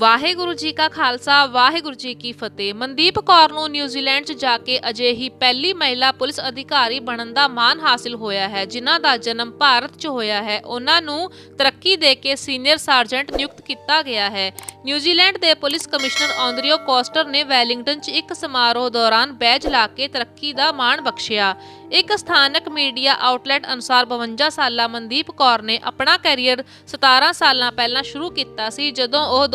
ਵਾਹਿਗੁਰੂ ਜੀ ਕਾ ਖਾਲਸਾ, ਵਾਹਿਗੁਰੂ ਜੀ ਕੀ ਫਤਿਹ। ਮਨਦੀਪ ਕੌਰ ਨੂੰ ਨਿਊਜ਼ੀਲੈਂਡ 'ਚ ਜਾ ਕੇ ਅਜੇ ਹੀ ਪਹਿਲੀ ਮਹਿਲਾ ਪੁਲਿਸ ਅਧਿਕਾਰੀ ਬਣਨ ਦਾ ਮਾਣ ਹਾਸਿਲ ਹੋਇਆ ਹੈ, ਜਿਨ੍ਹਾਂ ਦਾ ਜਨਮ ਭਾਰਤ 'ਚ ਹੋਇਆ ਹੈ। ਉਹਨਾਂ ਨੂੰ ਤਰੱਕੀ ਦੇ ਕੇ ਸੀਨੀਅਰ ਸਰਜੈਂਟ ਨਿਯੁਕਤ ਕੀਤਾ ਗਿਆ ਹੈ। ਨਿਊਜ਼ੀਲੈਂਡ ਦੇ ਪੁਲਿਸ ਕਮਿਸ਼ਨਰ ਆਂਦਰੀਓ ਕੋਸਟਰ ਨੇ ਵੈਲਿੰਗਟਨ 'ਚ ਇੱਕ ਸਮਾਰੋਹ ਦੌਰਾਨ ਬੈਜ ਲਾ ਕੇ ਤਰੱਕੀ ਦਾ ਮਾਣ ਬਖਸ਼ਿਆ। ਇੱਕ ਸਥਾਨਕ ਮੀਡੀਆ ਆਊਟਲੈਟ ਅਨੁਸਾਰ 52 ਸਾਲਾ ਮਨਦੀਪ ਕੌਰ ਨੇ ਆਪਣਾ ਕੈਰੀਅਰ 17 ਸਾਲਾਂ ਪਹਿਲਾਂ ਸ਼ੁਰੂ ਕੀਤਾ ਸੀ, ਜਦੋਂ ਉਹ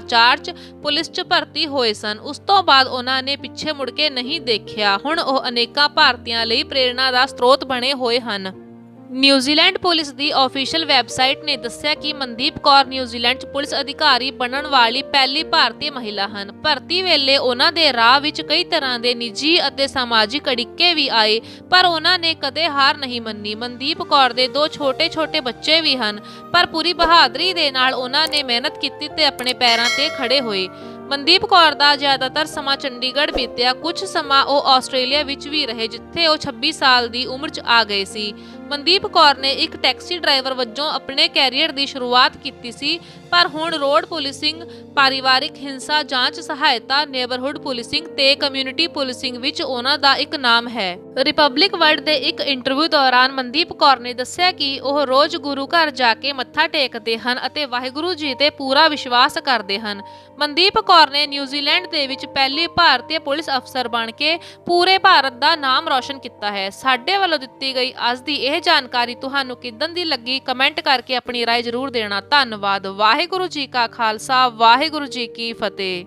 2004 ਚ ਪੁਲਿਸ 'ਚ ਭਰਤੀ ਹੋਏ ਸਨ। ਉਸ ਤੋਂ ਬਾਅਦ ਉਹਨਾਂ ਨੇ ਪਿੱਛੇ ਮੁੜ ਕੇ ਨਹੀਂ ਦੇਖਿਆ। ਹੁਣ ਉਹ ਅਨੇਕਾਂ ਭਾਰਤੀਆਂ ਲਈ ਪ੍ਰੇਰਣਾ ਦਾ ਸਰੋਤ ਬਣੇ ਹੋਏ ਹਨ। ਨਿਊਜ਼ੀਲੈਂਡ ਪੁਲਿਸ ਦੀ ਆਫੀਸ਼ੀਅਲ ਵੈਬਸਾਈਟ ਨੇ ਦੱਸਿਆ ਕਿ ਮਨਦੀਪ ਕੌਰ ਨਿਊਜ਼ੀਲੈਂਡ 'ਚ ਪੁਲਿਸ ਅਧਿਕਾਰੀ ਬਣਨ ਵਾਲੀ ਪਹਿਲੀ ਭਾਰਤੀ ਮਹਿਲਾ ਹਨ। ਭਰਤੀ ਵੇਲੇ ਉਹਨਾਂ ਦੇ ਰਾਹ ਵਿੱਚ ਕਈ ਤਰ੍ਹਾਂ ਦੇ ਨਿੱਜੀ ਅਤੇ ਸਮਾਜਿਕ ਅੜਿੱਕੇ ਵੀ ਆਏ, ਪਰ ਉਹਨਾਂ ਨੇ ਕਦੇ ਹਾਰ ਨਹੀਂ ਮੰਨੀ। ਮਨਦੀਪ ਕੌਰ ਦੇ ਦੋ ਛੋਟੇ-ਛੋਟੇ ਬੱਚੇ ਵੀ ਹਨ, ਪਰ ਪੂਰੀ ਬਹਾਦਰੀ ਦੇ ਨਾਲ ਉਹਨਾਂ ਨੇ ਮਿਹਨਤ ਕੀਤੀ ਤੇ ਆਪਣੇ ਪੈਰਾਂ ਤੇ ਖੜੇ ਹੋਏ। ਮਨਦੀਪ ਕੌਰ ਦਾ ਜ਼ਿਆਦਾਤਰ ਸਮਾਂ ਚੰਡੀਗੜ੍ਹ ਬੀਤਿਆ। ਕੁਝ ਸਮਾਂ ਉਹ ਆਸਟ੍ਰੇਲੀਆ ਵਿੱਚ ਵੀ ਰਹੇ, ਜਿੱਥੇ ਉਹ 26 ਸਾਲ ਦੀ ਉਮਰ 'ਚ ਆ ਗਏ ਸੀ। ਮਨਦੀਪ ਕੌਰ ਨੇ ਇੱਕ ਟੈਕਸੀ ਡਰਾਈਵਰ ਵਜੋਂ ਆਪਣੇ ਕੈਰੀਅਰ ਦੀ ਸ਼ੁਰੂਆਤ ਕੀਤੀ ਸੀ, ਪਰ ਹੁਣ ਰੋਡ ਪੁਲਿਸਿੰਗ, ਪਰਿਵਾਰਿਕ ਹਿੰਸਾ ਜਾਂਚ ਸਹਾਇਤਾ, ਨੇਬਰਹੁੱਡ ਪੁਲਿਸਿੰਗ ਤੇ ਕਮਿਊਨਿਟੀ ਪੁਲਿਸਿੰਗ ਵਿੱਚ ਉਹਨਾਂ ਦਾ ਇੱਕ ਨਾਮ ਹੈ। ਰਿਪਬਲਿਕ ਵਰਲਡ ਦੇ ਇੱਕ ਇੰਟਰਵਿਊ ਦੌਰਾਨ ਮਨਦੀਪ ਕੌਰ ਨੇ ਦੱਸਿਆ ਕਿ ਉਹ ਰੋਜ਼ ਗੁਰੂ ਘਰ ਜਾ ਕੇ ਮੱਥਾ ਟੇਕਦੇ ਹਨ ਅਤੇ ਵਾਹਿਗੁਰੂ ਜੀ ਤੇ ਪੂਰਾ ਵਿਸ਼ਵਾਸ ਕਰਦੇ ਹਨ। ਮਨਦੀਪ ਕੌਰ ਨੇ ਨਿਊਜ਼ੀਲੈਂਡ ਦੇ ਵਿੱਚ ਪਹਿਲੀ ਭਾਰਤੀ ਪੁਲਿਸ ਅਫਸਰ ਬਣ ਕੇ ਪੂਰੇ ਭਾਰਤ ਦਾ ਨਾਮ ਰੌਸ਼ਨ ਕੀਤਾ ਹੈ। ਸਾਡੇ ਵੱਲੋਂ ਦਿੱਤੀ ਗਈ ਅੱਜ ਦੀ ਇਹ ਇਹ ਜਾਣਕਾਰੀ ਤੁਹਾਨੂੰ ਕਿੱਦਾਂ ਦੀ ਲੱਗੀ ਕਮੈਂਟ ਕਰਕੇ ਆਪਣੀ رائے ਜ਼ਰੂਰ ਦੇਣਾ ਧੰਨਵਾਦ ਵਾਹਿਗੁਰੂ ਜੀ ਕਾ ਖਾਲਸਾ ਵਾਹਿਗੁਰੂ ਜੀ ਕੀ ਫਤਿਹ